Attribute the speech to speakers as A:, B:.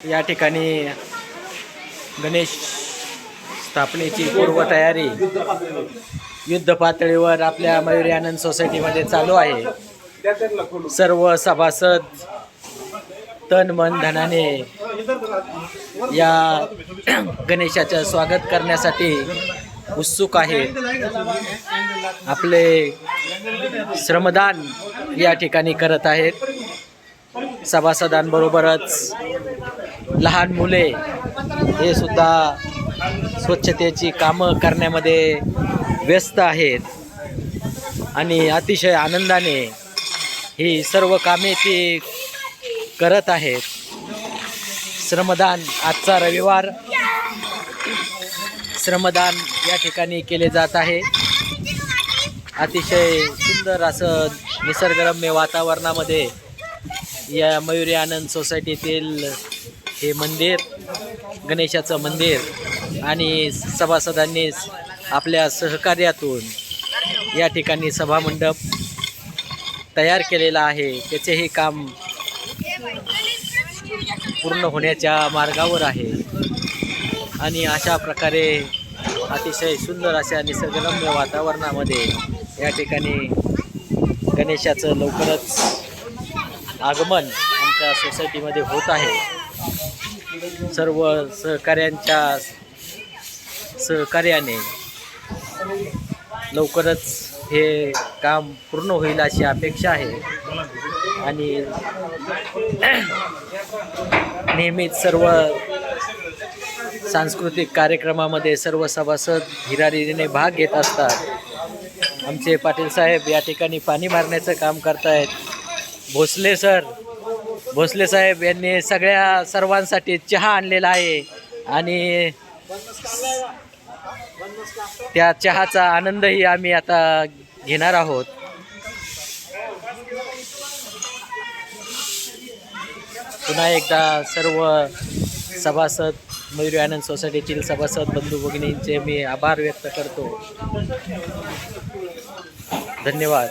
A: या ठिकाणी गणेश स्थापनेची पूर्वतयारी युद्ध पातळीवर आपल्या मयुरी आनंद सोसायटीमध्ये चालू आहे. सर्व सभासद तन मन धनाने या गणेशाचं स्वागत करण्यासाठी उत्सुक आहेत. आपले श्रमदान या ठिकाणी करत आहेत. सभासदांबरोबरच लहान मुले हे सुद्धा स्वच्छतेची कामं करण्यामध्ये व्यस्त आहेत. आणि अतिशय आनंदाने ही सर्व कामे ती करत आहेत. श्रमदान आजचा रविवार. श्रमदान या ठिकाणी केले जात आहे. अतिशय सुंदर असं निसर्गरम्य वातावरणामध्ये या मयुरी आनंद सोसायटीतील हे मंदिर गणेशाचं मंदिर आणि सभासदांनी आपल्या सहकार्यातून या ठिकाणी सभामंडप तयार केलेला आहे. त्याचेही काम पूर्ण होण्याच्या मार्गावर आहे. आणि अशा प्रकारे अतिशय सुंदर अशा निसर्गरम्य वातावरणामध्ये या ठिकाणी गणेशाचं लवकरच आगमन आमच्या सोसायटीमध्ये होत आहे. सर्व सहकाऱ्यांच्या सहकार्याने लवकरच हे काम पूर्ण होईल अशी अपेक्षा आहे. आणि नेहमीच सर्व सांस्कृतिक कार्यक्रमामध्ये सर्व सभासद हिरारीने भाग घेत असतात. आमचे पाटील साहेब या ठिकाणी पाणी मारण्याचं काम करतायत. भोसले सर. भोसले साहेब यांनी सगळ्या सर्वांसाठी चहा आणलेला आहे आणि त्या चहाचा आनंदही आम्ही आता घेणार आहोत. पुन्हा एकदा सर्व सभासद मयुरी आनंद सोसायटीतील सभासद बंधू भगिनींचे मी आभार व्यक्त करतो. धन्यवाद.